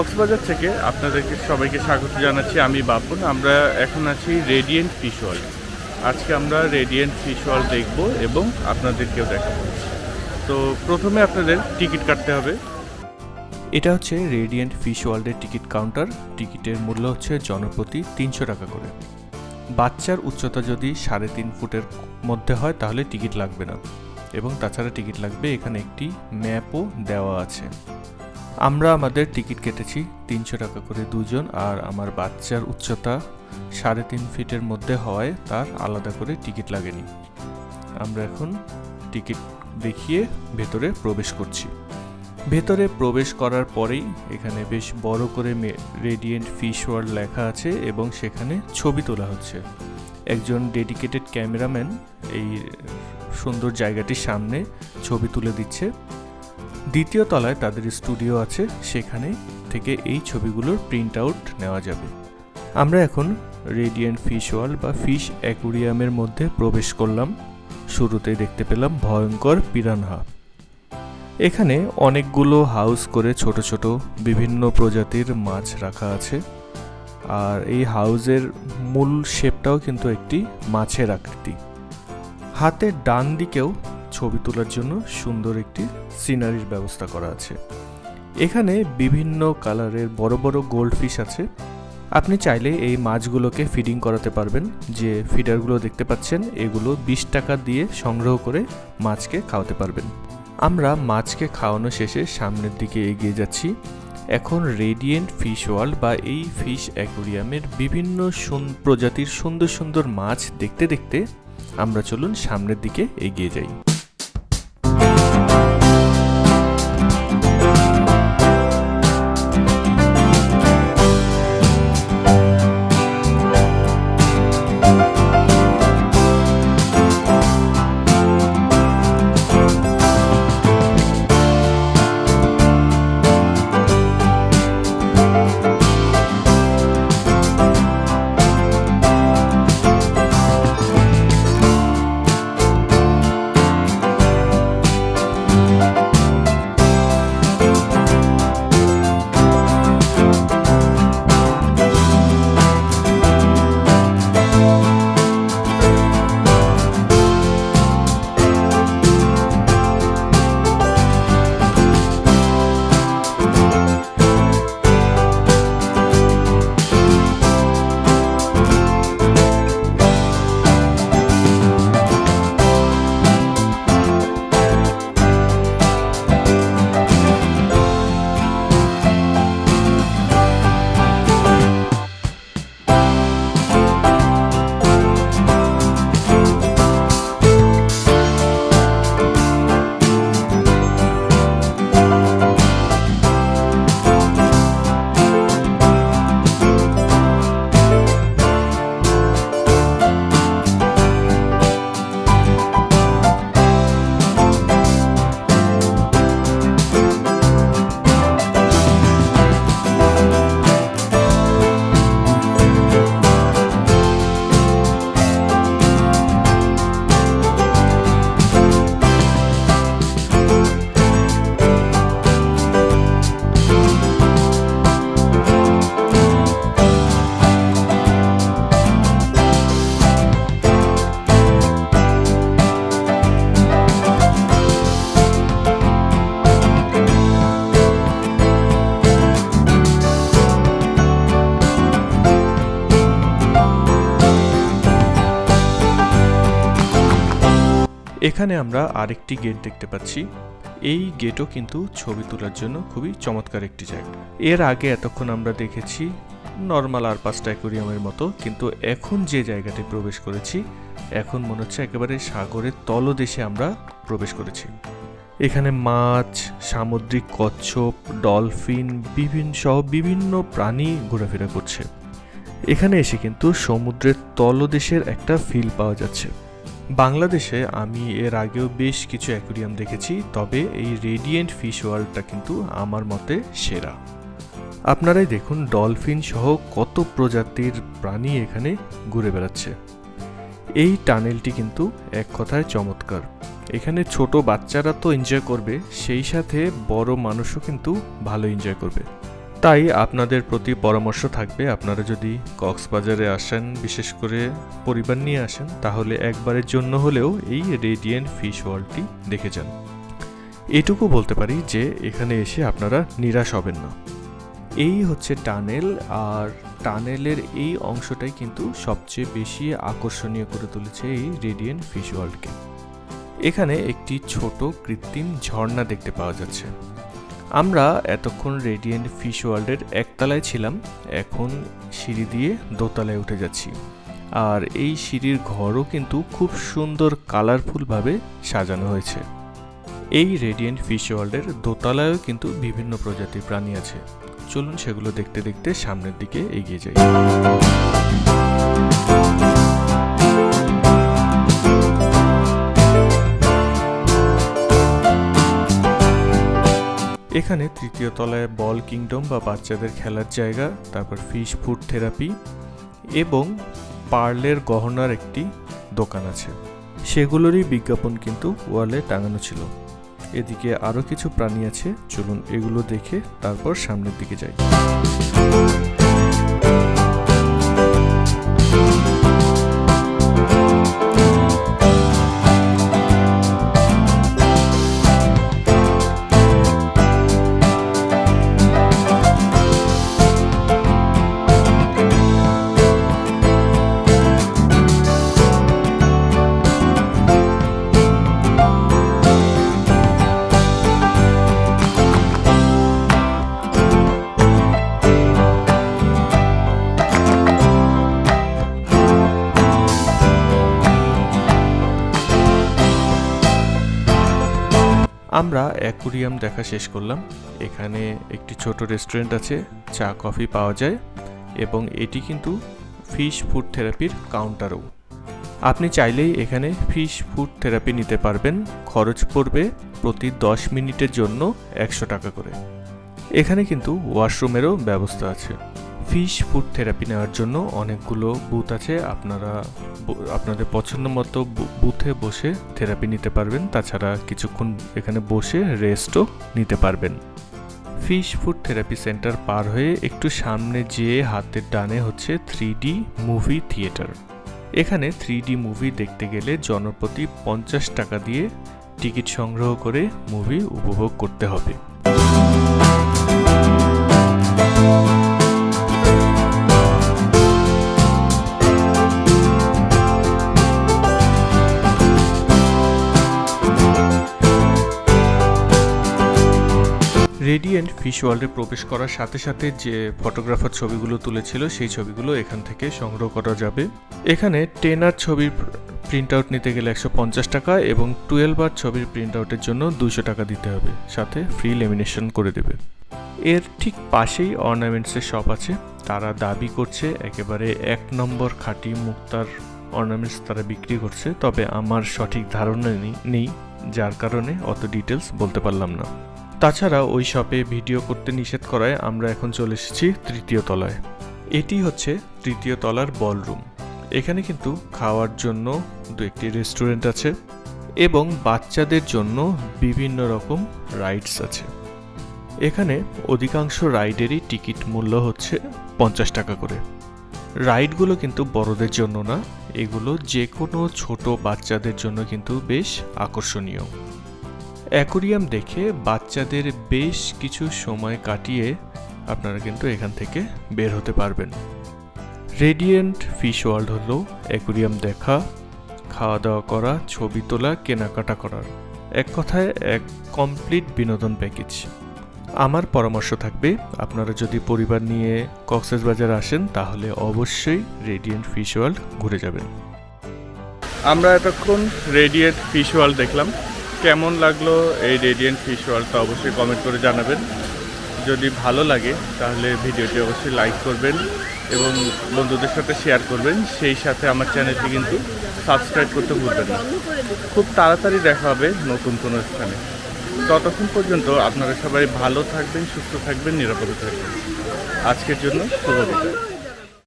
কক্সবাজার থেকে আপনাদেরকে সবাইকে স্বাগত জানাচ্ছি। আমি বাপন, আমরা এখন আছি রেডিয়েন্ট ফিশ ওয়ার্ল্ড আজকে আমরা রেডিয়েন্ট ফিশ ওয়ার্ল্ড দেখব এবং আপনাদেরকেও দেখাবো। তো প্রথমে আপনাদের টিকিট কাটতে হবে। এটা হচ্ছে রেডিয়েন্ট ফিশ ওয়ার্ল্ডের টিকিট কাউন্টার। টিকিটের মূল্য হচ্ছে জনপ্রতি তিনশো টাকা করে। বাচ্চার উচ্চতা যদি সাড়ে তিন ফুটের মধ্যে হয়, তাহলে টিকিট লাগবে না। এবং তাছাড়া টিকিট লাগবে এখানে একটি ম্যাপও দেওয়া আছে। আমরা আমাদের টিকিট কেটেছি তিনশো টাকা করে দুজন আর আমার বাচ্চার উচ্চতা সাড়ে তিন ফিটের মধ্যে হওয়ায় তার আলাদা করে টিকিট লাগেনি। আমরা এখন টিকিট দেখিয়ে ভেতরে প্রবেশ করছি। ভেতরে প্রবেশ করার পরেই এখানে বেশ বড় করে রেডিয়েন্ট ফিশ ওয়ার্ল্ড লেখা আছে এবং সেখানে ছবি তোলা হচ্ছে। একজন ডেডিকেটেড ক্যামেরাম্যান এই সুন্দর জায়গাটির সামনে ছবি তুলে দিচ্ছে। দ্বিতীয় তলায় তাদের স্টুডিও আছে, সেখানে থেকে এই ছবিগুলোর প্রিন্ট আউট নেওয়া যাবে। আমরা এখন রেডিয়েন্ট ফিশ ওয়াল বা ফিশ অ্যাকুরিয়ামের মধ্যে প্রবেশ করলাম। শুরুতেই দেখতে পেলাম ভয়ঙ্কর পিরানহা। এখানে অনেকগুলো হাউস করে ছোট ছোট বিভিন্ন প্রজাতির মাছ রাখা আছে। আর এই হাউজের মূল শেপটাও কিন্তু একটি মাছের আকৃতি। হাতের ডান দিকেও ছবি তোলার জন্য সুন্দর একটি সিনারির ব্যবস্থা করা আছে। এখানে বিভিন্ন কালারের বড় বড় গোল্ড ফিশ আছে। আপনি চাইলে এই মাছগুলোকে ফিডিং করাতে পারবেন। যে ফিডারগুলো দেখতে পাচ্ছেন, এগুলো বিশ টাকা দিয়ে সংগ্রহ করে মাছকে খাওয়াতে পারবেন। আমরা মাছকে খাওয়ানো শেষে সামনের দিকে এগিয়ে যাচ্ছি। এখন রেডিয়েন্ট ফিশ ওয়ার্ল্ড বা এই ফিশ অ্যাকোরিয়ামের বিভিন্ন প্রজাতির সুন্দর সুন্দর মাছ দেখতে দেখতে আমরা চলুন সামনের দিকে এগিয়ে যাই। এখানে আমরা আরেকটি গেট দেখতে পাচ্ছি। এই গেটও কিন্তু ছবি তোলার জন্য খুবই চমৎকার একটি জায়গা। এর আগে এতক্ষণ আমরা দেখেছি নর্মাল আর পাঁচটা অ্যাকোরিয়ামের মতো, কিন্তু এখন যে জায়গাতে প্রবেশ করেছি, এখন মনে হচ্ছে একেবারে সাগরের তলদেশে আমরা প্রবেশ করেছি। এখানে মাছ, সামুদ্রিক কচ্ছপ ডলফিন বিভিন্ন সহ বিভিন্ন প্রাণী ঘোরাফেরা করছে। এখানে এসে কিন্তু সমুদ্রের তলদেশের একটা ফিল পাওয়া যাচ্ছে। বাংলাদেশে আমি এর আগেও বেশ কিছু অ্যাকুরিয়াম দেখেছি, তবে এই রেডিয়েন্ট ফিশ ওয়ার্ল্ডটা কিন্তু আমার মতে সেরা। আপনারাই দেখুন ডলফিন সহ কত প্রজাতির প্রাণী এখানে ঘুরে বেড়াচ্ছে। এই টানেলটি কিন্তু এক কথায় চমৎকার। এখানে ছোট বাচ্চারা তো এনজয় করবে, সেই সাথে বড় মানুষও কিন্তু ভালো এনজয় করবে। তাই আপনাদের প্রতি পরামর্শ থাকবে। আপনারা যদি কক্সবাজারে আসেন, বিশেষ করে পরিবার নিয়ে আসেন, তাহলে একবারের জন্য হলেও এই রেডিয়েন্ট ফিশ ওয়ার্ল্ডটি দেখে যান। এটুকু বলতে পারি যে, এখানে এসে আপনারা নিরাশ হবেন না। এই হচ্ছে টানেল, আর টানেলের এই অংশটাই কিন্তু সবচেয়ে বেশি আকর্ষণীয় করে তুলেছে এই রেডিয়েন্ট ফিশ ওয়ার্ল্ডকে এখানে একটি ছোট কৃত্রিম ঝর্ণা দেখতে পাওয়া যাচ্ছে। আমরা এতক্ষণ রেডিয়েন্ট ফিশ ওয়ার্ল্ডের একতলায় ছিলাম, এখন সিঁড়ি দিয়ে দোতলায় উঠে যাচ্ছি। আর এই সিঁড়ির ঘরও কিন্তু খুব সুন্দর কালারফুলভাবে সাজানো হয়েছে। এই রেডিয়েন্ট ফিশ ওয়ার্ল্ডের দোতলায়ও কিন্তু বিভিন্ন প্রজাতির প্রাণী আছে। চলুন সেগুলো দেখতে দেখতে সামনের দিকে এগিয়ে যাই। এখানে তৃতীয় তলায় বল কিংডম বা বাচ্চাদের খেলার জায়গা, তারপর ফিশ ফুড থেরাপি এবং পার্লের গহনার একটি দোকান আছে। সেগুলোরই বিজ্ঞাপন কিন্তু ওয়ালে টাঙানো ছিল। এদিকে আরও কিছু প্রাণী আছে, চলুন এগুলো দেখে তারপর সামনের দিকে যাই। আমরা অ্যাকুরিয়াম দেখা শেষ করলাম। এখানে একটি ছোট রেস্টুরেন্ট আছে, চা, কফি পাওয়া যায় এবং এটি কিন্তু ফিশ ফুড থেরাপির কাউন্টারও। আপনি চাইলেই এখানে ফিশ ফুড থেরাপি নিতে পারবেন। খরচ পড়বে প্রতি দশ মিনিটের জন্য একশো টাকা করে। এখানে কিন্তু ওয়াশরুমেরও ব্যবস্থা আছে। ফিশ ফুড থেরাপি নেওয়ার জন্য অনেকগুলো বুথ আছে। আপনারা আপনাদের পছন্দ মতো বুথে বসে থেরাপি নিতে পারবেন। তাছাড়া কিছুক্ষণ এখানে বসে রেস্টও নিতে পারবেন। ফিশ ফুড থেরাপি সেন্টার পার হয়ে একটু সামনে যেয়ে হাতের ডানে হচ্ছে থ্রি মুভি থিয়েটার এখানে থ্রি মুভি দেখতে গেলে জনপ্রতি পঞ্চাশ টাকা দিয়ে টিকিট সংগ্রহ করে মুভি উপভোগ করতে হবে। রেডিয়েন্ট ফিশ ওয়ার্ল্ডে প্রবেশ করার সাথে সাথে যে ফটোগ্রাফার ছবিগুলো তুলেছিল, সেই ছবিগুলো এখান থেকে সংগ্রহ করা যাবে। এখানে টেন আর ছবির প্রিন্ট আউট নিতে গেলে একশো পঞ্চাশ টাকা এবং টুয়েলভ আর ছবির প্রিন্ট আউটের জন্য দুশো টাকা দিতে হবে। সাথে ফ্রি লেমিনেশন করে দেবে। এর ঠিক পাশেই অর্নামেন্টসের শপ আছে। তারা দাবি করছে একেবারে এক নম্বর খাঁটি মুক্তার অর্নামেন্টস তারা বিক্রি করছে। তবে আমার সঠিক ধারণা নেই- নেই। যার কারণে অত ডিটেলস বলতে পারলাম না। তাছাড়া ওই শপে ভিডিও করতে নিষেধ করায় আমরা এখন চলে এসেছি তৃতীয় তলায়। এটি হচ্ছে তৃতীয় তলার বলরুম। এখানে কিন্তু খাওয়ার জন্য দু একটি রেস্টুরেন্ট আছে এবং বাচ্চাদের জন্য বিভিন্ন রকম রাইডস আছে। এখানে অধিকাংশ রাইডেরই টিকিট মূল্য হচ্ছে পঞ্চাশ টাকা করে। রাইডগুলো কিন্তু বড়দের জন্য না, এগুলো যে কোনো ছোট বাচ্চাদের জন্য কিন্তু বেশ আকর্ষণীয়। অ্যাকোরিয়াম দেখে বাচ্চাদের বেশ কিছু সময় কাটিয়ে আপনারা কিন্তু এখান থেকে বের হতে পারবেন। রেডিয়েন্ট ফিশ ওয়ার্ল্ড হলো অ্যাকোরিয়াম দেখা খাওয়া দাওয়া করা, ছবি তোলা, কেনাকাটা করার। এক কথায় এক কমপ্লিট বিনোদন প্যাকেজ আমার পরামর্শ থাকবে, আপনারা যদি পরিবার নিয়ে কক্সেস বাজার আসেন, তাহলে অবশ্যই রেডিয়েন্ট ফিশ ওয়ার্ল্ড ঘুরে যাবেন। আমরা এতক্ষণ রেডিয়েন্ট ফিশ ওয়ার্ল্ড দেখলাম। কেমন লাগল এই রেডিয়েন্ট ফিশ ওয়ার্ল্ডটা অবশ্যই কমেন্ট করে জানাবেন। যদি ভালো লাগে, তাহলে ভিডিওটি অবশ্যই লাইক করবেন এবং বন্ধুদের সাথে শেয়ার করবেন। সেই সাথে আমার চ্যানেলটি কিন্তু সাবস্ক্রাইব করতে ভুলবেন না। খুব তাড়াতাড়ি দেখা হবে নতুন কোনো স্থানে। ততক্ষণ পর্যন্ত আপনারা সবাই ভালো থাকবেন, সুস্থ থাকবেন, নিরাপদে থাকবেন। আজকের জন্য শুভ বিদায়।